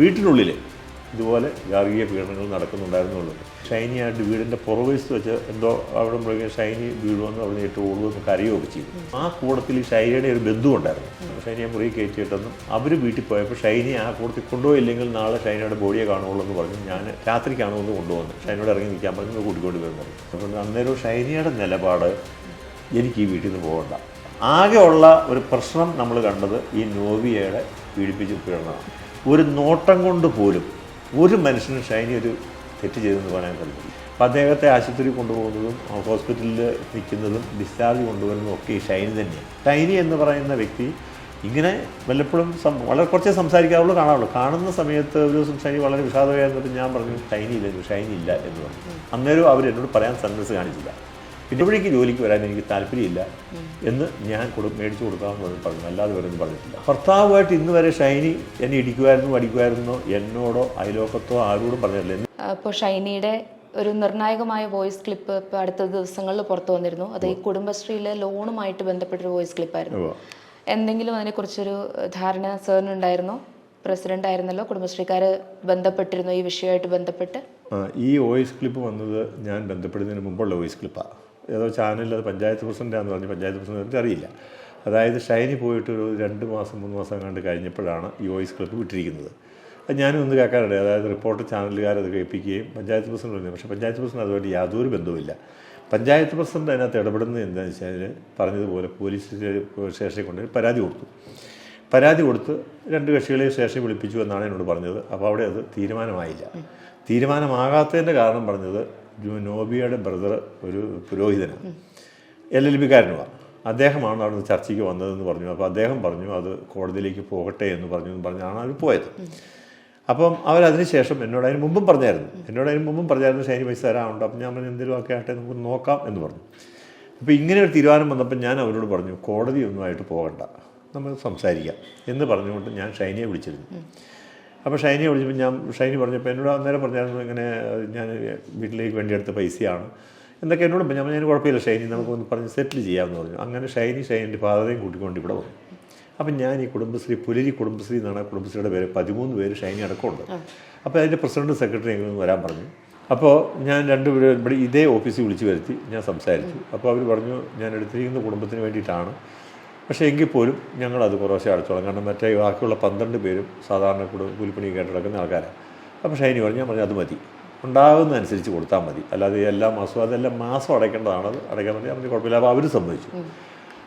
വീട്ടിനുള്ളിൽ ഇതുപോലെ ഗാർഗീയ പീഡനങ്ങൾ നടക്കുന്നുണ്ടായിരുന്നുള്ളൂ. ഷൈനി ഷൈനിയായിട്ട് വീടിന്റെ പുറകുവശത്ത് വെച്ച് എന്തോ അവിടെ മൃഗം ഷൈനി വീഴുമെന്ന് അവിടെ ഏറ്റവും ഓടുമെന്ന് കരയുകയൊക്കെ ചെയ്തു. ആ കൂടത്തിൽ ഈ ഷൈനിയുടെ ഒരു ബന്ധു ഉണ്ടായിരുന്നു ഷൈനിയെ മുറി കയറ്റിയിട്ടെന്നും അവർ വീട്ടിൽ പോയപ്പോൾ ഷൈനി ആ കൂടത്തിൽ കൊണ്ടുപോയില്ലെങ്കിൽ നാളെ ഷൈനിയുടെ ബോഡിയെ കാണുള്ളൂ എന്ന് പറഞ്ഞു. ഞാൻ രാത്രിക്കാണ് ഒന്ന് കൊണ്ടുവന്നു ഷൈനിയോട് ഇറങ്ങി നിൽക്കാൻ പറഞ്ഞു കൂട്ടിക്കൊണ്ട് വരുന്നത് അതുകൊണ്ട് അന്നേരം ഷൈനിയുടെ നിലപാട് എനിക്ക് ഈ വീട്ടിൽ നിന്ന് പോകണ്ട. ആകെയുള്ള ഒരു പ്രശ്നം നമ്മൾ കണ്ടത് ഈ നോവിയയുടെ പീഡിപ്പിച്ച് പീഡനമാണ് ഒരു നോട്ടം കൊണ്ട് പോലും ഒരു മനുഷ്യനും ഷൈനി ഒരു തെറ്റ് ചെയ്തെന്ന് പറയാൻ കഴിയില്ല. അപ്പം അദ്ദേഹത്തെ ആശുപത്രി കൊണ്ടുപോകുന്നതും ഹോസ്പിറ്റലിൽ നിൽക്കുന്നതും ഡിസ്ചാർജ് കൊണ്ടുവരുന്നതും ഒക്കെ ഈ ഷൈനി തന്നെയാണ്. ഷൈനി എന്ന് പറയുന്ന വ്യക്തി ഇങ്ങനെ വല്ലപ്പോഴും വളരെ കുറച്ചേ സംസാരിക്കാറുള്ളൂ കാണാറുള്ളൂ കാണുന്ന സമയത്ത് ഒരു ദിവസം ഷൈനി വളരെ വിഷാദമായിരുന്നിട്ട് ഞാൻ പറഞ്ഞു ഷൈനി ഇല്ല ഷൈനി ഇല്ല എന്ന് പറഞ്ഞു. അന്നേരം അവർ എന്നോട് പറയാൻ സന്മനസ് കാണിച്ചില്ല. പിന്നെ ഇവിടേക്ക് ജോലിക്ക് വരാൻ എനിക്ക് താല്പര്യമില്ല എന്ന് ഞാൻ കൊടു മേടിച്ചു കൊടുക്കാമെന്ന് പറഞ്ഞു പറഞ്ഞു. അല്ലാതെ വേറെ ഒന്നും പറഞ്ഞിട്ടില്ല. ഭർത്താവുമായിട്ട് ഇന്ന് വരെ ഷൈനി എന്നെ ഇടിക്കുമായിരുന്നു അടിക്കുമായിരുന്നോ എന്നോടോ അയലോക്കത്തോ ആരോടും പറഞ്ഞിട്ടില്ല. അപ്പോൾ ഷൈനിയുടെ ഒരു നിർണായകമായ വോയിസ് ക്ലിപ്പ് ഇപ്പോൾ അടുത്ത ദിവസങ്ങളിൽ പുറത്തു വന്നിരുന്നു. അത് ഈ കുടുംബശ്രീയിലെ ലോണുമായിട്ട് ബന്ധപ്പെട്ടൊരു വോയിസ് ക്ലിപ്പായിരുന്നു. എന്തെങ്കിലും അതിനെക്കുറിച്ചൊരു ധാരണ സാറിനുണ്ടായിരുന്നോ? പ്രസിഡന്റ് ആയിരുന്നല്ലോ കുടുംബശ്രീക്കാർ ബന്ധപ്പെട്ടിരുന്നു ഈ വിഷയമായിട്ട് ബന്ധപ്പെട്ട്? ഈ വോയിസ് ക്ലിപ്പ് വന്നത് ഞാൻ ബന്ധപ്പെടുന്നതിന് മുമ്പുള്ള വോയിസ് ക്ലിപ്പാണ് ഏതോ ചാനലിൽ അത് പഞ്ചായത്ത് പ്രസിഡന്റാന്ന് പറഞ്ഞ് പഞ്ചായത്ത് പ്രസിഡന്റ് അറിയില്ല. അതായത് ഷൈനി പോയിട്ട് ഒരു രണ്ട് മാസം മൂന്ന് മാസം കണ്ട് കഴിഞ്ഞപ്പോഴാണ് ഈ വോയിസ് ക്ലിപ്പ് വിട്ടിരിക്കുന്നത്. അത് ഞാനും ഒന്ന് കേൾക്കാറുണ്ട് അതായത് റിപ്പോർട്ട് ചാനലുകാർ അത് കേൾപ്പിക്കുകയും പഞ്ചായത്ത് പ്രസിഡന്റ് പറഞ്ഞു പക്ഷേ പഞ്ചായത്ത് പ്രസിഡന്റ് അതുമായിട്ട് യാതൊരു ബന്ധവുമില്ല. പഞ്ചായത്ത് പ്രസിഡന്റ് അതിനകത്ത് ഇടപെടുന്നത് എന്താണെന്ന് വെച്ചാൽ പറഞ്ഞതുപോലെ പോലീസ് സ്റ്റേഷനിൽ കൊണ്ട് പരാതി കൊടുത്തു. പരാതി കൊടുത്ത് രണ്ട് കക്ഷികളെ സ്റ്റേഷനിൽ വിളിപ്പിച്ചു എന്നാണ് എന്നോട് പറഞ്ഞത്. അപ്പോൾ അവിടെ അത് തീരുമാനമായില്ല. തീരുമാനമാകാത്തതിന്റെ കാരണം പറഞ്ഞത് നോബിയുടെ ബ്രദർ ഒരു പുരോഹിതനാണ്. എൽ എൽ ബിക്കാരനുമാണ് അദ്ദേഹമാണ് അവിടെ ചർച്ചയ്ക്ക് വന്നതെന്ന് പറഞ്ഞു. അപ്പോൾ അദ്ദേഹം പറഞ്ഞു അത് കോടതിയിലേക്ക് പോകട്ടെ എന്ന് പറഞ്ഞു എന്ന് പറഞ്ഞാണ് അവർ പോയത്. അപ്പം അവരതിന് ശേഷം എന്നോട് അതിന് മുമ്പും പറഞ്ഞായിരുന്നു. എന്നോട് അതിന് മുമ്പും പറഞ്ഞായിരുന്നു ശനി പൈസ തരാറുണ്ട് അപ്പം ഞാൻ പറഞ്ഞു എന്തെങ്കിലും ഒക്കെ ആട്ടെ നമുക്ക് നോക്കാം എന്ന് പറഞ്ഞു. അപ്പോൾ ഇങ്ങനെ ഒരു തീരുമാനം വന്നപ്പോൾ ഞാൻ അവരോട് പറഞ്ഞു കോടതി ഒന്നുമായിട്ട് പോകണ്ട. നമ്മൾ സംസാരിക്കാം. എന്ന് പറഞ്ഞുകൊണ്ട് ഞാൻ ഷൈനിയെ വിളിച്ചിരുന്നു. അപ്പോൾ ഷൈനി വിളിച്ചപ്പോൾ ഞാൻ ഷൈനി പറഞ്ഞപ്പോൾ എന്നോട് അന്നേരം പറഞ്ഞായിരുന്നു ഇങ്ങനെ ഞാൻ വീട്ടിലേക്ക് വേണ്ടി എടുത്ത പൈസയാണ്. എന്നൊക്കെ എന്നോട് ഞാൻ ഞാൻ കുഴപ്പമില്ല ഷൈനി നമുക്കൊന്ന് പറഞ്ഞ് സെറ്റിൽ ചെയ്യാമെന്ന് പറഞ്ഞു. അങ്ങനെ ഷൈനി ഷൈനിന്റെ ഫാദറേയും കൂട്ടിക്കൊണ്ട് ഇവിടെ വന്നു. അപ്പം ഞാൻ ഈ കുടുംബശ്രീ പുലരി കുടുംബശ്രീ എന്നാണ് കുടുംബശ്രീയുടെ പേര്. പതിമൂന്ന് പേര് ഷൈനി അടക്കമുണ്ട്. അപ്പോൾ അതിന്റെ പ്രസിഡന്റ് സെക്രട്ടറി എങ്കിലും വരാൻ പറഞ്ഞു. അപ്പോൾ ഞാൻ രണ്ടുപേരും ഇവിടെ ഇതേ ഓഫീസിൽ വിളിച്ച് വരുത്തി ഞാൻ സംസാരിച്ചു. അപ്പോൾ അവർ പറഞ്ഞു ഞാൻ എടുത്തിരിക്കുന്ന കുടുംബത്തിന് വേണ്ടിയിട്ടാണ് പക്ഷേ എങ്കിൽ പോലും ഞങ്ങളത് കുറേശ്ശെ അടച്ചോളാം. കാരണം മറ്റേ ബാക്കിയുള്ള പന്ത്രണ്ട് പേരും സാധാരണ കുടു കൂലിപ്പണി കേട്ടിടക്കുന്ന ആൾക്കാരാണ് അപ്പോൾ ഷൈനി പറഞ്ഞു ഞാൻ പറഞ്ഞു അത് മതി. ഉണ്ടാകുന്നതനുസരിച്ച് കൊടുത്താൽ മതി. അല്ലാതെ എല്ലാ മാസവും അതെല്ലാം മാസം അടയ്ക്കേണ്ടതാണ്. അത് അടയ്ക്കാൻ വേണ്ടി അവർക്ക് കുഴപ്പമില്ല. അപ്പോൾ അവർ സമ്മതിച്ചു.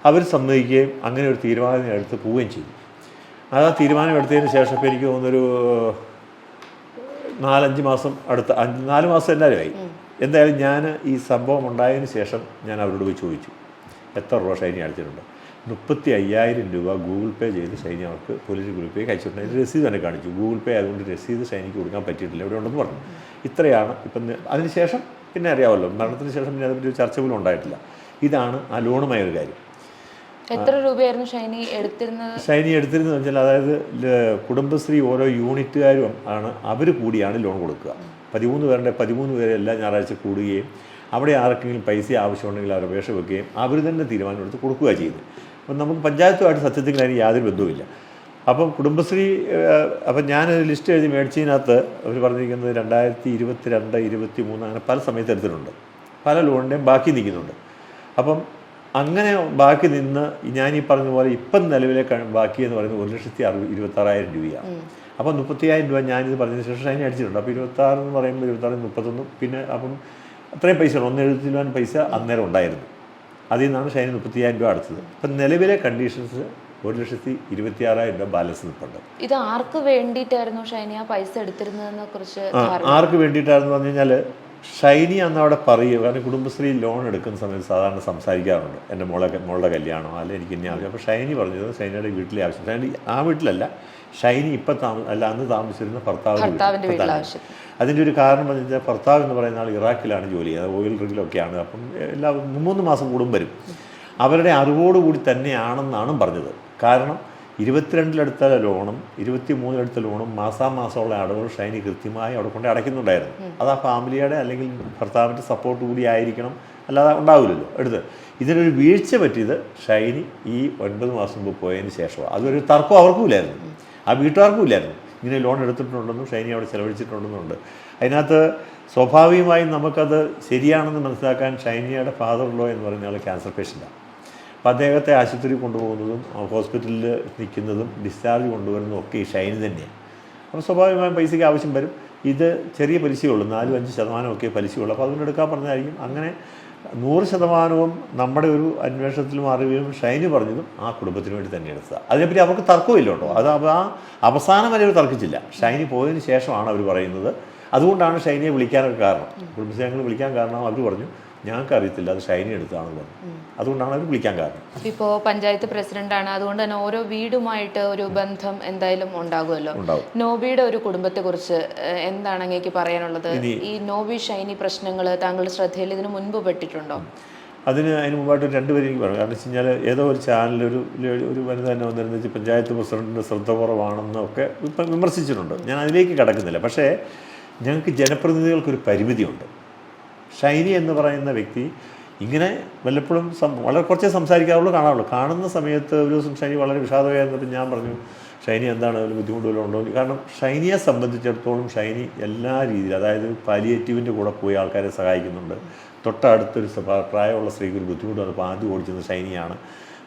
അവർ സമ്മതിക്കുകയും അങ്ങനെ ഒരു തീരുമാനം എടുത്ത് പോവുകയും ചെയ്തു. അത് ആ തീരുമാനം എടുത്തതിന് ശേഷം ഇപ്പോൾ എനിക്ക് തോന്നുന്നൊരു നാലഞ്ച് മാസം അടുത്ത അഞ്ച് നാല് മാസം എല്ലാവരും ആയി. എന്തായാലും ഞാൻ ഈ സംഭവം ഉണ്ടായതിന് ശേഷം ഞാൻ അവരോട് പോയി ചോദിച്ചു. എത്ര രൂപ ഷൈനി അടിച്ചിട്ടുണ്ട്. മുപ്പത്തി അയ്യായിരം രൂപ ഗൂഗിൾ പേ ചെയ്ത് സൈനി അവർക്ക് പോലീസ് ഗൂഗിൾ പേ അയച്ചിട്ടുണ്ട്. അതിന് രസീത് തന്നെ കാണിച്ചു. ഗൂഗിൾ പേ ആയതുകൊണ്ട് രസീത് ഷൈനിക്ക് കൊടുക്കാൻ പറ്റിയിട്ടില്ല. ഇവിടെ ഉണ്ടെന്ന് പറഞ്ഞു. ഇത്രയാണ് ഇപ്പം അതിനുശേഷം പിന്നെ അറിയാമല്ലോ മരണത്തിന് ശേഷം പിന്നെ അതിന്റെ ചർച്ച പോലും ഉണ്ടായിട്ടില്ല. ഇതാണ് ആ ലോണുമായ ഒരു കാര്യം. എത്ര രൂപയായിരുന്നു ഷൈനി എടുത്തിരുന്നത്? ഷൈനി എടുത്തിരുന്നത് വെച്ചാൽ അതായത് കുടുംബശ്രീ ഓരോ യൂണിറ്റുകാരും ആണ് അവർ കൂടിയാണ് ലോൺ കൊടുക്കുക. പതിമൂന്ന് പേരുടെ പതിമൂന്ന് പേരെ എല്ലാ ഞായറാഴ്ച കൂടുകയും അവിടെ ആർക്കെങ്കിലും പൈസ ആവശ്യമുണ്ടെങ്കിൽ അവർ അപേക്ഷ വെക്കുകയും അവർ തന്നെ തീരുമാനമെടുത്ത് കൊടുക്കുക ചെയ്യുന്നത്. അപ്പം നമുക്ക് പഞ്ചായത്തുമായിട്ട് സത്യത്തിൽ അതിന് യാതൊരു ബന്ധവുമില്ല. അപ്പം കുടുംബശ്രീ അപ്പം ഞാനൊരു ലിസ്റ്റ് എഴുതി മേടിച്ചതിനകത്ത് അവർ പറഞ്ഞിരിക്കുന്നത് രണ്ടായിരത്തി ഇരുപത്തി രണ്ട് ഇരുപത്തി മൂന്ന് അങ്ങനെ പല സമയത്ത് എടുത്തിട്ടുണ്ട്. പല ലോണിന്റെയും ബാക്കി നിൽക്കുന്നുണ്ട്. അപ്പം അങ്ങനെ ബാക്കി നിന്ന് ഞാൻ ഈ പറഞ്ഞ പോലെ ഇപ്പം നിലവിലെ ബാക്കി എന്ന് പറയുന്നത് ഒരു ലക്ഷത്തി അറുപത് ഇരുപത്താറായിരം രൂപയാണ്. അപ്പം മുപ്പത്തിയായിരം രൂപ ഞാനിത് പറഞ്ഞതിന് ശേഷം അതിന് അടിച്ചിട്ടുണ്ട്. അപ്പോൾ ഇരുപത്താറ് എന്ന് പറയുമ്പോൾ ഇരുപത്താറ് മുപ്പത്തൊന്നും പിന്നെ അപ്പം അത്രയും പൈസ ഒന്ന് എഴുപത്തി രൂപ പൈസ അന്നേരം ഉണ്ടായിരുന്നു. അതിൽ നിന്നാണ് ഷൈനി മുപ്പത്തിയായിരം രൂപ അടച്ചത്. അപ്പം നിലവിലെ കണ്ടീഷൻസ് ഒരു ലക്ഷത്തി ഇരുപത്തിയാറായിരം രൂപ ബാലൻസ് നിൽപ്പുണ്ട്. ഇത് ആർക്ക് വേണ്ടിയിട്ടായിരുന്നു ഷൈനി ആ പൈസ എടുത്തിരുന്നതിനെ കുറിച്ച് ആർക്ക് വേണ്ടിയിട്ടാണെന്ന് പറഞ്ഞു കഴിഞ്ഞാൽ ഷൈനി അന്ന് അവിടെ പറയുക കാരണം കുടുംബശ്രീ ലോൺ എടുക്കുന്ന സമയത്ത് സാധാരണ സംസാരിക്കാറുണ്ട്. എന്റെ മോളെ മോളുടെ കല്യാണമോ അല്ലെങ്കിൽ എനിക്ക് ഇനി ആവശ്യം. അപ്പോൾ ഷൈനി പറഞ്ഞത് ഷൈനിയുടെ വീട്ടിലെ ആവശ്യം. ഷൈനി ആ വീട്ടിലല്ല ഷൈനി ഇപ്പം താമ അല്ല അന്ന് താമസിച്ചിരുന്ന ഭർത്താവിന്റെ അതിന്റെ ഒരു കാരണം എന്ന് വെച്ചാൽ ഭർത്താവ് എന്ന് പറയുന്ന ആൾ ഇറാഖിലാണ് ജോലി ചെയ്യുന്നത് ഓയിൽ റിഗിലൊക്കെയാണ് അപ്പം എല്ലാ മൂന്ന് മാസം കൂടും വരും. അവരുടെ അറിവോടുകൂടി തന്നെയാണെന്നാണ് പറഞ്ഞത്. കാരണം ഇരുപത്തിരണ്ടിലെടുത്ത ലോണും ഇരുപത്തി മൂന്നിലെടുത്ത ലോണും മാസാമാസമുള്ള അടവുകൾ ഷൈനി കൃത്യമായി അവിടെ കൊണ്ട് അടയ്ക്കുന്നുണ്ടായിരുന്നു. അത് ആ ഫാമിലിയുടെ അല്ലെങ്കിൽ ഭർത്താവിന്റെ സപ്പോർട്ട് കൂടി ആയിരിക്കണം. അല്ലാതെ ഉണ്ടാവില്ലല്ലോ. എടുത്ത് ഇതിനൊരു വീഴ്ച പറ്റിയത് ഷൈനി ഈ ഒൻപത് മാസം മുമ്പ് പോയതിന് ശേഷമാണ്. അതൊരു തർക്കം അവർക്കും ഇല്ലായിരുന്നു. ആ വീട്ടുകാർക്കും ഇല്ലായിരുന്നു. ഇങ്ങനെ ലോൺ എടുത്തിട്ടുണ്ടെന്നും ഷൈനി അവിടെ ചെലവഴിച്ചിട്ടുണ്ടെന്നുണ്ട് അതിനകത്ത് സ്വാഭാവികമായും നമുക്കത് ശരിയാണെന്ന് മനസ്സിലാക്കാൻ ഷൈനിയുടെ ഫാദർ ലോ എന്ന് പറഞ്ഞാൽ ക്യാൻസർ പേഷ്യന്റാണ് അപ്പം അദ്ദേഹത്തെ ആശുപത്രി കൊണ്ടുപോകുന്നതും ഹോസ്പിറ്റലിൽ നിൽക്കുന്നതും ഡിസ്ചാർജ് കൊണ്ടുവരുന്നതും ഒക്കെ ഈ ഷൈനി തന്നെയാണ് അപ്പോൾ സ്വാഭാവികമായും പൈസയ്ക്ക് ആവശ്യം വരും. ഇത് ചെറിയ പലിശയുള്ളൂ നാലും അഞ്ച് ശതമാനമൊക്കെ പലിശയുള്ളൂ അപ്പോൾ അതുകൊണ്ട് എടുക്കാൻ പറഞ്ഞായിരിക്കും അങ്ങനെ നൂറ് ശതമാനവും നമ്മുടെ ഒരു അന്വേഷണത്തിലും അറിവിലും ഷൈനി പറഞ്ഞതും ആ കുടുംബത്തിന് വേണ്ടി തന്നെ എടുത്തത് അതിനെപ്പറ്റി അവർക്ക് തർക്കമില്ല കേട്ടോ അത് ആ അവസാനം വരെ അവർ തർക്കിച്ചില്ല. ഷൈനി പോയതിന് ശേഷമാണ് അവർ പറയുന്നത്. അതുകൊണ്ടാണ് ഷൈനിയെ വിളിക്കാനൊക്കെ കാരണം. കുടുംബശ്രീ വിളിക്കാൻ കാരണം അവർ പറഞ്ഞു. ഞങ്ങൾക്ക് അറിയത്തില്ല അത് ഷൈനി എടുത്താണെന്ന് പറഞ്ഞു. അതുകൊണ്ടാണ് അവർ വിളിക്കാൻ കാരണം. ഇപ്പോൾ പഞ്ചായത്ത് പ്രസിഡന്റ് ആണ് അതുകൊണ്ട് തന്നെ ഓരോ വീടുമായിട്ട് ഒരു ബന്ധം എന്തായാലും ഉണ്ടാകുമല്ലോ. നോബിയുടെ ഒരു കുടുംബത്തെക്കുറിച്ച് കുറിച്ച് എന്താണ് അങ്ങേക്ക് പറയാനുള്ളത്? ഈ നോബി ഷൈനി പ്രശ്നങ്ങൾ താങ്കളുടെ ശ്രദ്ധയിൽ ഇതിനു മുൻപ് പെട്ടിട്ടുണ്ടോ? അതിന് അതിന് മുമ്പായിട്ട് രണ്ടുപേരും എനിക്ക് പറഞ്ഞു കാരണം വെച്ച് കഴിഞ്ഞാൽ ഏതോ ഒരു ചാനലിൽ ഒരു ഒരു വനിത തന്നെ വന്നിരുന്ന പഞ്ചായത്ത് പ്രസിഡന്റിന്റെ ശ്രദ്ധ കുറവാണെന്നൊക്കെ ഇപ്പം വിമർശിച്ചിട്ടുണ്ട്. ഞാൻ അതിലേക്ക് കടക്കുന്നില്ല. പക്ഷേ ഞങ്ങൾക്ക് ജനപ്രതിനിധികൾക്കൊരു പരിമിതിയുണ്ട്. ഷൈനി എന്ന് പറയുന്ന വ്യക്തി ഇങ്ങനെ വല്ലപ്പോഴും വളരെ കുറച്ചേ സംസാരിക്കാറുള്ളൂ കാണാറുള്ളൂ കാണുന്ന സമയത്ത് ഒരു ദിവസം ഷൈനി വളരെ വിഷാദമായിരുന്നപ്പോൾ ഞാൻ പറഞ്ഞു ഷൈനി എന്താണ് അതിൽ ബുദ്ധിമുട്ട് വല്ലതും ഉണ്ടോ? കാരണം ഷൈനിയെ സംബന്ധിച്ചിടത്തോളം ഷൈനി എല്ലാ രീതിയിലും അതായത് പാലിയേറ്റീവിന്റെ കൂടെ പോയി ആൾക്കാരെ സഹായിക്കുന്നുണ്ട്. തൊട്ടടുത്തൊരു പ്രായമുള്ള സ്ത്രീക്ക് ഒരു ബുദ്ധിമുട്ട് വന്നപ്പോൾ ആദ്യം ഓടിച്ചത് ഷൈനിയാണ്.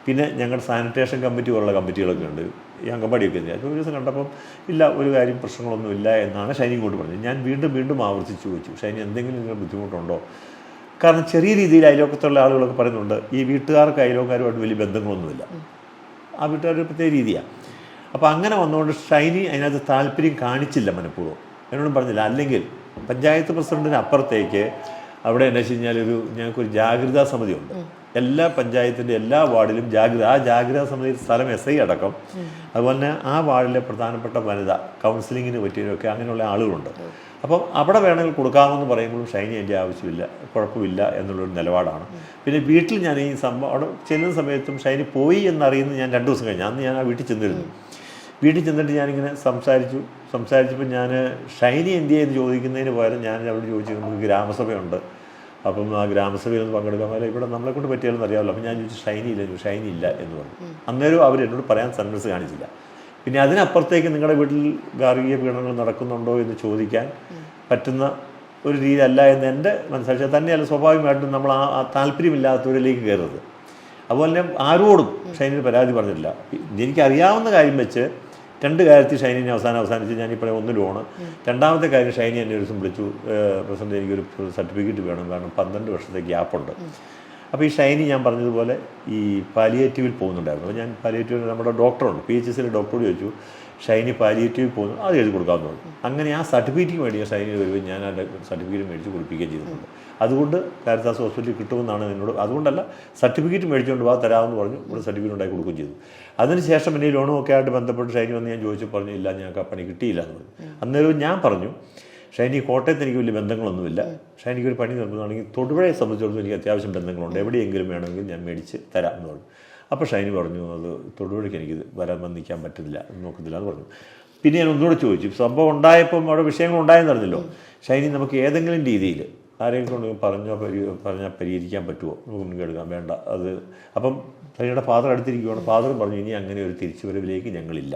പിന്നെ ഞങ്ങളുടെ സാനിറ്റേഷൻ കമ്മിറ്റി പോലുള്ള കമ്മിറ്റികളൊക്കെ ഉണ്ട്. ഈ അംഗൻവാടിയൊക്കെ ഉണ്ട് അപ്പോൾ ഒരു ദിവസം കണ്ടപ്പം ഇല്ല ഒരു കാര്യം പ്രശ്നങ്ങളൊന്നും ഇല്ല എന്നാണ് ഷൈനി ഇങ്ങോട്ട് പറഞ്ഞത്. ഞാൻ വീണ്ടും വീണ്ടും ആവർത്തിച്ച് ചോദിച്ചു ഷൈനി എന്തെങ്കിലും നിങ്ങൾ ബുദ്ധിമുട്ടുണ്ടോ? കാരണം ചെറിയ രീതിയിൽ അയലോക്കത്തുള്ള ആളുകളൊക്കെ പറയുന്നുണ്ട് ഈ വീട്ടുകാർക്ക് അയലോക്കാരുമായിട്ട് വലിയ ബന്ധങ്ങളൊന്നുമില്ല. ആ വീട്ടുകാരുടെ പ്രത്യേക രീതിയാണ് അപ്പോൾ അങ്ങനെ വന്നുകൊണ്ട് ഷൈനി അതിനകത്ത് താല്പര്യം കാണിച്ചില്ല മനഃപൂർവം. എന്നോടും പറഞ്ഞില്ല. അല്ലെങ്കിൽ പഞ്ചായത്ത് പ്രസിഡന്റിന് അപ്പുറത്തേക്ക് അവിടെ എന്നു വെച്ച് കഴിഞ്ഞാൽ ഒരു ഞങ്ങൾക്കൊരു ജാഗ്രതാ സമിതിയുണ്ട് എല്ലാ പഞ്ചായത്തിന്റെ എല്ലാ വാർഡിലും ജാഗ്രത ആ ജാഗ്രതാ സമിതി സ്ഥലം എസ് ഐ അടക്കം. അതുപോലെ തന്നെ ആ വാർഡിലെ പ്രധാനപ്പെട്ട വനിത കൗൺസിലിങ്ങിന് പറ്റിയവരൊക്കെ അങ്ങനെയുള്ള ആളുകളുണ്ട്. അപ്പം അവിടെ വേണമെങ്കിൽ കൊടുക്കാമെന്ന് പറയുമ്പോഴും ഷൈനി എന്റെ ആവശ്യമില്ല കുഴപ്പമില്ല എന്നുള്ളൊരു നിലപാടാണ്. പിന്നെ വീട്ടിൽ ഞാൻ ഈ സംഭവം അവിടെ ചെല്ലുന്ന സമയത്തും ഷൈനി പോയി എന്നറിയുന്നത് ഞാൻ രണ്ട് ദിവസം കഴിഞ്ഞു. അന്ന് ഞാൻ ആ വീട്ടിൽ ചെന്നിരുന്നു. വീട്ടിൽ ചെന്നിട്ട് ഞാനിങ്ങനെ സംസാരിച്ചു. സംസാരിച്ചപ്പോൾ ഞാൻ ഷൈനി എന്ത് എന്ന് ചോദിക്കുന്നതിന് പകരം ഞാൻ അവിടെ ചോദിച്ചു നമുക്ക് ഗ്രാമസഭയുണ്ട്. അപ്പം ആ ഗ്രാമസഭയിൽ പങ്കെടുക്കാൻ പോലെ ഇവിടെ നമ്മളെ കൊണ്ട് പറ്റിയാലും അറിയാമല്ലോ. അപ്പം ഞാൻ ചോദിച്ചു ഷൈനി ഇല്ല. ഷൈനി ഇല്ല എന്ന് പറഞ്ഞു. അന്നേരം അവർ എന്നോട് പറയാൻ സന്മനസ് കാണിച്ചില്ല. പിന്നെ അതിനപ്പുറത്തേക്ക് നിങ്ങളുടെ വീട്ടിൽ ഗാർഹിക പീഡനങ്ങൾ നടക്കുന്നുണ്ടോ എന്ന് ചോദിക്കാൻ പറ്റുന്ന ഒരു രീതി അല്ല എന്ന് എന്റെ മനസ്സിലാക്കിയാൽ തന്നെയല്ല സ്വാഭാവികമായിട്ടും നമ്മൾ ആ താല്പര്യമില്ലാത്തവരിലേക്ക് കയറുന്നത്. അതുപോലെ തന്നെ ആരോടും ഷൈനിന് പരാതി പറഞ്ഞിട്ടില്ല. എനിക്കറിയാവുന്ന കാര്യം വെച്ച് രണ്ട് കാര്യത്തിൽ ഷൈനിനെ അവസാനം അവസാനിച്ച് ഞാനിപ്പോൾ ഒന്ന് ലോണ് രണ്ടാമത്തെ കാര്യം ഷൈനി എന്നെ ഒരു ദിവസം വിളിച്ചു "ഏഹ്, പ്രസിഡന്റ് എനിക്കൊരു സർട്ടിഫിക്കറ്റ് വേണം കാരണം പന്ത്രണ്ട് വർഷത്തെ ഗ്യാപ്പുണ്ട് അപ്പോൾ ഈ ഷൈനി ഞാൻ പറഞ്ഞതുപോലെ ഈ പാലിയേറ്റീവിൽ പോകുന്നുണ്ടായിരുന്നു. അപ്പോൾ ഞാൻ പാലിയേറ്റീവിൽ നമ്മുടെ ഡോക്ടറുണ്ട്. പി എച്ച് എസിലെ ഡോക്ടറോട് ചോദിച്ചു ഷൈനി പാലിയേറ്റീവ് പോകുന്നു. അത് എഴുതി കൊടുക്കാമെന്ന് പറഞ്ഞു അങ്ങനെ ആ സർട്ടിഫിക്കറ്റ് മേടിച്ച ഷൈനി വരുമ്പോൾ ഞാൻ ആ സർട്ടിഫിക്കറ്റ് മേടിച്ച് കൊടുപ്പിക്കുകയും ചെയ്തിട്ടുണ്ട്. അതുകൊണ്ട് കാരിത്താസ് ഹോസ്പിറ്റലിൽ കിട്ടുമെന്നാണ് എന്നോട് അതുകൊണ്ടല്ല സർട്ടിഫിക്കറ്റ് മേടിച്ചുകൊണ്ട് വാ തരാമെന്ന് പറഞ്ഞു ഇവിടെ സർട്ടിഫിക്കറ്റ് ഉണ്ടാക്കി കൊടുക്കുകയും ചെയ്തു. അതിനുശേഷം ഈ ലോണും ഒക്കെ ആയിട്ട് ബന്ധപ്പെട്ട് ഷൈനി വന്ന് ഞാൻ ചോദിച്ചു പറഞ്ഞു ഇല്ല ഞങ്ങൾക്ക് ആ പണി കിട്ടിയില്ല എന്ന് പറഞ്ഞു. അന്നേരവും ഞാൻ പറഞ്ഞു ഷൈനി കോട്ടയത്ത് എനിക്ക് വലിയ ബന്ധങ്ങളൊന്നുമില്ല. ഷൈനിക്ക് ഒരു പണി നിർമ്മിക്കുകയാണെങ്കിൽ തൊടുപുഴയെ സംബന്ധിച്ചിടത്തോളം എനിക്ക് അത്യാവശ്യം ബന്ധങ്ങളുണ്ട്. എവിടെയെങ്കിലും വേണമെങ്കിൽ ഞാൻ മേടിച്ച് തരാം എന്ന് പറഞ്ഞു. അപ്പോൾ ഷൈനി പറഞ്ഞു അത് തൊടുപുഴയ്ക്ക് എനിക്ക് വരാൻ വന്ന് നിൽക്കാൻ പറ്റുന്നില്ല നോക്കുന്നില്ല എന്ന് പറഞ്ഞു. പിന്നെ ഞാൻ ഒന്നുകൂടെ ചോദിച്ചു സംഭവം ഉണ്ടായപ്പം അവിടെ വിഷയങ്ങൾ ഉണ്ടായെന്ന് അറിഞ്ഞല്ലോ? ഷൈനി നമുക്ക് ഏതെങ്കിലും രീതിയിൽ ആരെങ്കിലും കൊണ്ട് പറഞ്ഞാൽ പരി പറഞ്ഞാൽ പരിഹരിക്കാൻ പറ്റുമോ നമുക്ക് മുൻകൈ എടുക്കാൻ വേണ്ട അത് അപ്പം ഷൈനിയുടെ ഫാദർ അടുത്തിരിക്കുകയാണ് ഫാദർ പറഞ്ഞു ഇനി അങ്ങനെ ഒരു തിരിച്ചുവരവിലേക്ക് ഞങ്ങളില്ല.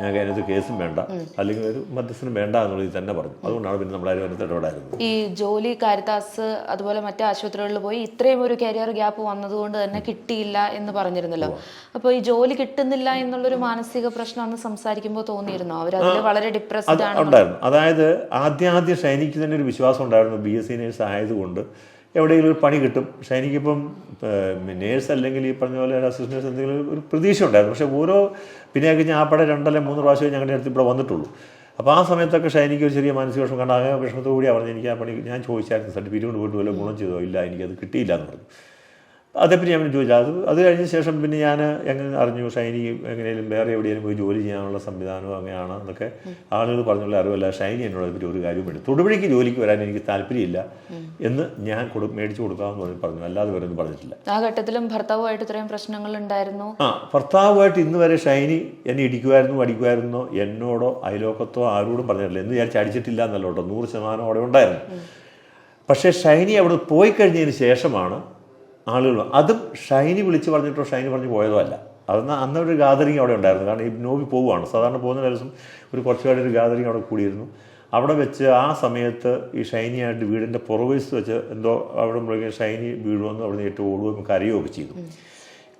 ഞങ്ങൾക്ക് അതിനകത്ത് കേസും വേണ്ട. അല്ലെങ്കിൽ ഒരു മധ്യസ്ഥനും വേണ്ട എന്നുള്ളത് തന്നെ പറഞ്ഞു. അതുകൊണ്ടാണ് പിന്നെ നമ്മൾ അതിനകത്ത് ഇടപെടായിരുന്നത് ഈ ജോലി കാരിത്താസ് അതുപോലെ മറ്റു ആശുപത്രികളിൽ പോയി ഇത്രയും ഒരു കരിയർ ഗ്യാപ്പ് വന്നതുകൊണ്ട് തന്നെ കിട്ടിയില്ല എന്ന് പറഞ്ഞിരുന്നല്ലോ. അപ്പോൾ ഈ ജോലി കിട്ടുന്നില്ല എന്നുള്ളൊരു മാനസിക പ്രശ്നം അന്ന് സംസാരിക്കുമ്പോൾ തോന്നിയിരുന്നു? അവർ അതിൽ വളരെ ഡിപ്രസ്ഡ് ആണ് ഉണ്ടായിരുന്നു. അതായത് ആദ്യാദ്യം ഷൈനിക്ക് തന്നെ ഒരു വിശ്വാസം ഉണ്ടായിരുന്നു. ബി എസ് സി നേഴ്സ് ആയതുകൊണ്ട് എവിടെയെങ്കിലും ഒരു പണി കിട്ടും. പക്ഷേ എനിക്കിപ്പം നേഴ്സ് അല്ലെങ്കിൽ ഈ പറഞ്ഞ പോലെ അസിസ്റ്റന്റ് നേഴ്സ് എന്തെങ്കിലും ഒരു- ഒരു പ്രതീക്ഷ ഉണ്ടായിരുന്നു പക്ഷേ ഓരോ പിന്നെ കഴിഞ്ഞാൽ ആ പടം രണ്ടല്ല മൂന്ന് പ്രാവശ്യം ഞങ്ങളുടെ അടുത്ത് ഇവിടെ വന്നിട്ടുള്ളൂ. അപ്പോൾ ആ സമയത്തൊക്കെ ഷൈനിക്ക് ഒരു ചെറിയ മാനസിക വിഷമം. കണ്ട ആ വിഷമത്തോടുകൂടി പറഞ്ഞു എനിക്ക് ആ പണി ഞാൻ ചോദിച്ചായിരുന്നു. സർട്ടിഫിക്കറ്റ് കൊണ്ട് പോയിട്ട് വല്ല ഗുണം ചെയ്തോ? ഇല്ല എനിക്കത് കിട്ടിയില്ല എന്ന് പറഞ്ഞു. അതേപ്പറ്റി ഞാൻ പിന്നെ ചോദിച്ചു അത് അത് കഴിഞ്ഞ ശേഷം പിന്നെ ഞാൻ എങ്ങനെ അറിഞ്ഞു ഷൈനി എങ്ങനെയും വേറെ എവിടെയെങ്കിലും പോയി ജോലി ചെയ്യാനുള്ള സംവിധാനവും അങ്ങനെയാണ് എന്നൊക്കെ ആളുകൾ പറഞ്ഞുള്ള അറിവല്ല. ഷൈനി എന്നോട് അതിനെപ്പറ്റി ഒരു കാര്യവും വേണ്ടി തൊടുപുഴയ്ക്ക് ജോലിക്ക് വരാൻ എനിക്ക് താല്പര്യമില്ല എന്ന് ഞാൻ കൊടു മേടിച്ചു കൊടുക്കാമെന്ന് പറഞ്ഞ് പറഞ്ഞു. അല്ലാതെ വേറെ ഒന്നും പറഞ്ഞിട്ടില്ല. ആ ഘട്ടത്തിലും ഭർത്താവുമായിട്ട് ഇത്രയും പ്രശ്നങ്ങൾ ഉണ്ടായിരുന്നു? ആ ഭർത്താവുമായിട്ട് ഇന്ന് വരെ ഷൈനി എന്നെ ഇടിക്കുമായിരുന്നു അടിക്കുമായിരുന്നോ. എന്നോടോ അയലോക്കത്തോ ആരോടും പറഞ്ഞിട്ടില്ല. എന്ന് വിചാരിച്ച് അടിച്ചിട്ടില്ല എന്നല്ലോട്ടോ നൂറ് ശതമാനം അവിടെ ഉണ്ടായിരുന്നു. പക്ഷേ ഷൈനി അവിടെ പോയി കഴിഞ്ഞതിന് ശേഷമാണ് ആളുകൾ അതും ഷൈനി വിളിച്ച് പറഞ്ഞിട്ടോ ഷൈനി പറഞ്ഞ് പോയതോ അല്ല. അന്ന് അന്നൊരു ഗാദറിങ് അവിടെ ഉണ്ടായിരുന്നു. കാരണം ഈ നോബി പോവുകയാണ്. സാധാരണ പോകുന്ന ദിവസം ഒരു കുറച്ച് പേരുടെ ഒരു ഗാദറിങ് അവിടെ കൂടിയിരുന്നു. അവിടെ വെച്ച് ആ സമയത്ത് ഈ ഷൈനിയായിട്ട് വീടിന്റെ പുറവശത്ത് വെച്ച് എന്തോ അവിടെ മൃഗം ഷൈനി വീഴുമെന്ന് അവിടെ ഏറ്റവും ഓടുകയും കരയുകയൊക്കെ ചെയ്തു.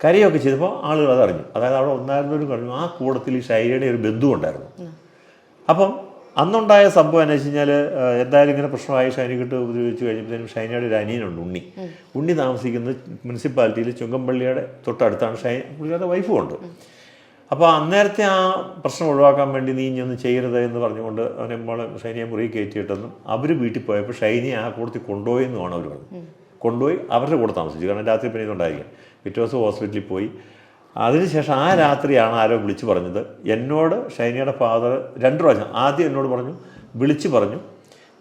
കരയൊക്കെ ചെയ്തപ്പോൾ ആളുകൾ അതറിഞ്ഞു. അതായത് അവിടെ ഒന്നായിരുന്നവരും പറഞ്ഞു ആ കൂടത്തിൽ ഈ ഷൈനയുടെ ഒരു ബന്ധു ഉണ്ടായിരുന്നു അപ്പം അന്നുണ്ടായ സംഭവം എന്ന് വെച്ച് കഴിഞ്ഞാൽ എന്തായാലും ഇങ്ങനെ പ്രശ്നമായി ഷൈനിക്കിട്ട് ഉപദ്രവിച്ചു കഴിഞ്ഞപ്പോഴത്തേനും ഷൈനയുടെ ഒരു അനിയനുണ്ട് ഉണ്ണി. ഉണ്ണി താമസിക്കുന്നത് മുനിസിപ്പാലിറ്റിയിൽ ചുങ്കമ്പള്ളിയുടെ തൊട്ടടുത്താണ് ഷൈ പുള്ളിയുടെ വൈഫും ഉണ്ട്. അപ്പോൾ അന്നേരത്തെ ആ പ്രശ്നം ഒഴിവാക്കാൻ വേണ്ടി നീ ഇനിയൊന്നും ചെയ്യരുത് എന്ന് പറഞ്ഞുകൊണ്ട് അവനെ മോളെ ഷൈനിയെ മുറി കയറ്റിയിട്ടെന്നും അവർ വീട്ടിൽ പോയപ്പോൾ ഷൈനിയെ ആ കൂടത്തിൽ കൊണ്ടുപോയി വേണം അവർ പറഞ്ഞത്. കൊണ്ടുപോയി അവരുടെ കൂടെ താമസിച്ചു. കാരണം രാത്രി പിന്നെ ഇതുണ്ടായിരിക്കും പിറ്റേ ദിവസം ഹോസ്പിറ്റലിൽ പോയി. അതിനുശേഷം ആ രാത്രിയാണ് ആരോ വിളിച്ചു പറഞ്ഞത്. എന്നോട് ഷൈനിയുടെ ഫാദർ രണ്ട് പ്രാവശ്യം ആദ്യം എന്നോട് പറഞ്ഞു വിളിച്ചു പറഞ്ഞു.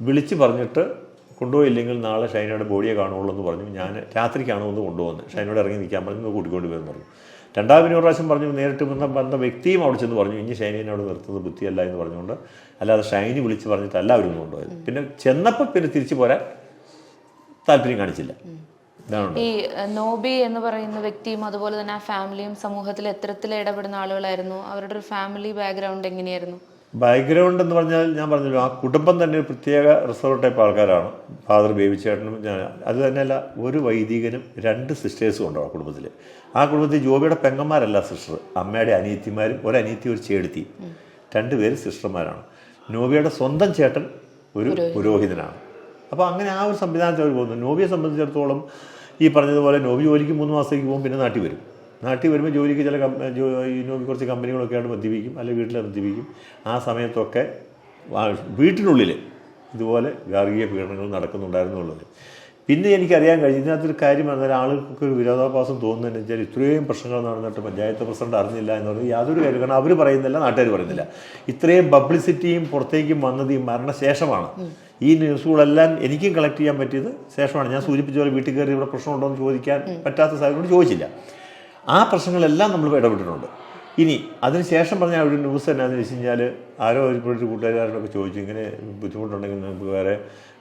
വിളിച്ചു പറഞ്ഞിട്ട് കൊണ്ടുപോയില്ലെങ്കിൽ നാളെ ഷൈനയുടെ ബോഡിയെ കാണുള്ളൂ എന്ന് പറഞ്ഞു. ഞാൻ രാത്രിക്കാണ് ഒന്ന് കൊണ്ടുപോകുന്നത്. ഷൈനോട് ഇറങ്ങി നിൽക്കാൻ പറഞ്ഞു "ഇങ്ങ് കൂട്ടിക്കൊണ്ട് പോയെന്ന് പറഞ്ഞു. രണ്ടാമതിന് ഒരു പ്രാവശ്യം പറഞ്ഞു നേരിട്ട് വന്ന വന്ന വ്യക്തിയും അവിടെ ചെന്ന് പറഞ്ഞു. ഇനി ഷൈനിനോട് നിർത്തുന്നത് ബുദ്ധിയല്ല എന്ന് പറഞ്ഞുകൊണ്ട് അല്ലാതെ ഷൈനി വിളിച്ച് പറഞ്ഞിട്ടല്ല എല്ലാവരും കൊണ്ടുപോയത്. പിന്നെ ചെന്നപ്പോൾ പിന്നെ തിരിച്ചു പോരാൻ താല്പര്യം കാണിച്ചില്ല. ഈ നോബി എന്ന് പറയുന്ന വ്യക്തിയും അതുപോലെ തന്നെ ആ ഫാമിലിയും സമൂഹത്തിൽ എത്തരത്തിൽ ഇടപെടുന്ന ആളുകളായിരുന്നു? അവരുടെ ഒരു ഫാമിലി ബാക്ക്ഗ്രൗണ്ട് എങ്ങനെയായിരുന്നു? ബാക്ക്ഗ്രൗണ്ട് എന്ന് പറഞ്ഞാൽ ഞാൻ പറഞ്ഞല്ലോ ആ കുടുംബം തന്നെ ഒരു പ്രത്യേക റിസർവ് ടൈപ്പ് ആൾക്കാരാണ്. ഫാദർ ബേബിച്ചേട്ടനും ഞാൻ അത് തന്നെയല്ല ഒരു വൈദികനും രണ്ട് സിസ്റ്റേഴ്സും ഉണ്ടോ ആ കുടുംബത്തിൽ ആ കുടുംബത്തിൽ ജോബിയുടെ പെങ്ങന്മാരല്ല സിസ്റ്റർ അമ്മയുടെ അനിയത്തിമാരും ഒരു അനിയത്തി ഒരു ചേടുത്തി രണ്ടുപേര് സിസ്റ്റർമാരാണ് നോബിയുടെ സ്വന്തം ചേട്ടൻ ഒരു പുരോഹിതനാണ്. അപ്പോൾ അങ്ങനെ ആ ഒരു സംവിധാനത്തിൽ അവർ പോകുന്നു. നോബിയെ സംബന്ധിച്ചിടത്തോളം ഈ പറഞ്ഞതുപോലെ നോബി ജോലിക്ക് മൂന്ന് മാസത്തേക്ക് പോകും പിന്നെ നാട്ടിൽ വരും. നാട്ടിൽ വരുമ്പോൾ ജോലിക്ക് ചില ഈ നോബി കുറച്ച് കമ്പനികളൊക്കെ ആയിട്ട് മദ്യപിക്കും അല്ലെങ്കിൽ വീട്ടിൽ മദ്യപിക്കും. ആ സമയത്തൊക്കെ വീട്ടിനുള്ളിൽ ഇതുപോലെ ഗാർഹിക പീഡനങ്ങൾ നടക്കുന്നുണ്ടായിരുന്നുള്ളത്. പിന്നെ എനിക്കറിയാൻ കഴിഞ്ഞു ഇതിനകത്തൊരു കാര്യം പറഞ്ഞാൽ ആളുകൾക്ക് ഒരു വിരോധാഭാസം തോന്നുന്നതെന്ന് വെച്ചാൽ ഇത്രയും പ്രശ്നങ്ങൾ നടന്നിട്ട് പഞ്ചായത്ത് പ്രസിഡന്റ് അറിഞ്ഞില്ല എന്ന് പറഞ്ഞാൽ യാതൊരു കാര്യം കാരണം അവർ പറയുന്നില്ല നാട്ടുകാർ പറയുന്നില്ല. ഇത്രയും പബ്ലിസിറ്റിയും പുറത്തേക്കും വന്നത് ഈ മരണശേഷമാണ്. ഈ ന്യൂസുകളെല്ലാം എനിക്കും കളക്ട് ചെയ്യാൻ പറ്റിയത് ശേഷമാണ്. ഞാൻ സൂചിപ്പിച്ച പോലെ വീട്ടിൽ കയറി ഇവിടെ പ്രശ്നമുണ്ടോ എന്ന് ചോദിക്കാൻ പറ്റാത്ത സാഹചര്യം ചോദിച്ചില്ല. ആ പ്രശ്നങ്ങളെല്ലാം നമ്മൾ ഇടപെട്ടിട്ടുണ്ട്. ഇനി അതിനുശേഷം പറഞ്ഞ ഒരു ന്യൂസ് എന്നാന്ന് വെച്ച് കഴിഞ്ഞാൽ ആരോ ഒരു ഒരു കൂട്ടുകാരോടൊക്കെ ചോദിച്ചു. ഇങ്ങനെ ബുദ്ധിമുട്ടുണ്ടെങ്കിൽ നമുക്ക് വേറെ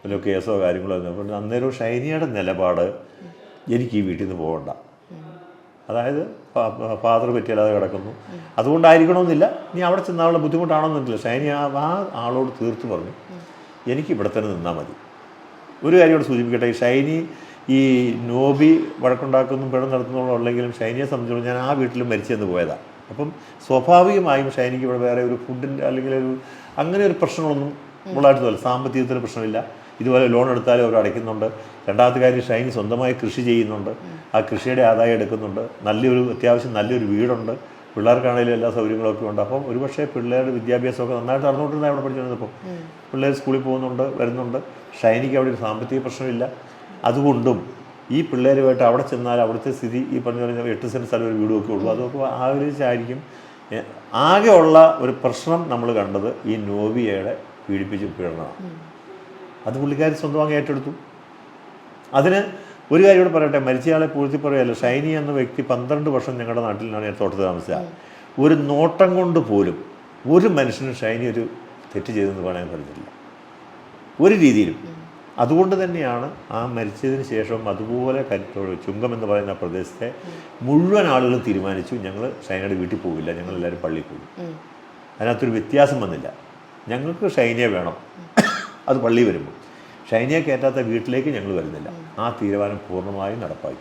വല്ല കേസോ കാര്യങ്ങളോ അപ്പോൾ അന്നേരം ഷൈനിയുടെ നിലപാട് എനിക്ക് ഈ വീട്ടിൽ നിന്ന് പോകണ്ട. അതായത് ഫാദർ പറ്റിയല്ലാതെ കിടക്കുന്നു. അതുകൊണ്ടായിരിക്കണമെന്നില്ല. നീ അവിടെ ചെന്നാളുടെ ബുദ്ധിമുട്ടാണെന്നില്ല ഷൈനി ആ ആ ആളോട് തീർത്തു പറഞ്ഞു. എനിക്ക് ഇവിടെ തന്നെ നിന്നാൽ മതി. ഒരു കാര്യം ഇവിടെ സൂചിപ്പിക്കട്ടെ ഈ ഷൈനി ഈ നോബി വഴക്കുണ്ടാക്കുന്നു പിഴ നടത്തുന്നുള്ളെങ്കിലും ഷൈനിയെ സംബന്ധിച്ചോളം ഞാൻ ആ വീട്ടിൽ മരിച്ചെന്ന് പോയതാണ് അപ്പം സ്വാഭാവികമായും ഷൈനിക്ക് ഇവിടെ വേറെ ഒരു ഫുഡിന്റെ അല്ലെങ്കിൽ ഒരു അങ്ങനെ ഒരു പ്രശ്നങ്ങളൊന്നും തോന്നില്ല. സാമ്പത്തികത്തിന് പ്രശ്നമില്ല. ഇതുപോലെ ലോൺ എടുത്താലും അവർ അടയ്ക്കുന്നുണ്ട്. രണ്ടാമത്തെ കാര്യം ഷൈനി സ്വന്തമായി കൃഷി ചെയ്യുന്നുണ്ട്. ആ കൃഷിയുടെ ആദായം എടുക്കുന്നുണ്ട്. നല്ലൊരു അത്യാവശ്യം നല്ലൊരു വീടുണ്ട്. പിള്ളേർക്കാണെങ്കിലും എല്ലാ സൗകര്യങ്ങളൊക്കെ ഉണ്ട്. അപ്പം ഒരുപക്ഷെ പിള്ളേരുടെ വിദ്യാഭ്യാസമൊക്കെ നന്നായിട്ട് നടന്നുകൊണ്ടിരുന്ന അവിടെ പഠിച്ചിരുന്നപ്പോൾ പിള്ളേർ സ്കൂളിൽ പോകുന്നുണ്ട് വരുന്നുണ്ട്. ഷൈനിക്ക് അവിടെ ഒരു സാമ്പത്തിക പ്രശ്നമില്ല. അതുകൊണ്ടും ഈ പിള്ളേരുമായിട്ട് അവിടെ ചെന്നാൽ അവിടുത്തെ സ്ഥിതി ഈ പറഞ്ഞു പറഞ്ഞാൽ എട്ട് സെന്റ് സ്ഥലം ഒരു വീടുമൊക്കെ ഉള്ളൂ. അതൊക്കെ ആഗ്രഹിച്ചായിരിക്കും. ആകെയുള്ള ഒരു പ്രശ്നം നമ്മൾ കണ്ടത് ഈ നോവിയയുടെ പീഡിപ്പിച്ച് പീഡനമാണ് അത് പുള്ളിക്കാരി സ്വന്തമായി ഏറ്റെടുത്തു. അതിന് ഒരു കാര്യം കൂടെ പറയട്ടെ മരിച്ചയാളെ പൂഴ്ത്തി പറയല്ല. ഷൈനി എന്ന വ്യക്തി പന്ത്രണ്ട് വർഷം ഞങ്ങളുടെ നാട്ടിലാണ് ഞാൻ തോട്ടത്തിൽ താമസിച്ചത്. ഒരു നോട്ടം കൊണ്ട് പോലും ഒരു മനുഷ്യനും ഷൈനി ഒരു തെറ്റ് ചെയ്തെന്ന് പറയാൻ പറ്റത്തില്ല. ഒരു രീതിയിലും. അതുകൊണ്ട് തന്നെയാണ് ആ മരിച്ചതിന് ശേഷം അതുപോലെ കരുത്തോട് ചുങ്കം എന്ന് പറയുന്ന പ്രദേശത്തെ മുഴുവൻ ആളുകളും തീരുമാനിച്ചു ഞങ്ങൾ ഷൈനയുടെ വീട്ടിൽ പോവില്ല ഞങ്ങൾ എല്ലാവരും പള്ളിയിൽ പോകും അതിനകത്തൊരു വ്യത്യാസം വന്നില്ല. ഞങ്ങൾക്ക് ഷൈനിയെ വേണം. അത് പള്ളി വരുമ്പോൾ. ഷൈനിയെ കയറ്റാത്ത വീട്ടിലേക്ക് ഞങ്ങൾ വരുന്നില്ല. ആ തീരുമാനം പൂർണമായും നടപ്പാക്കി.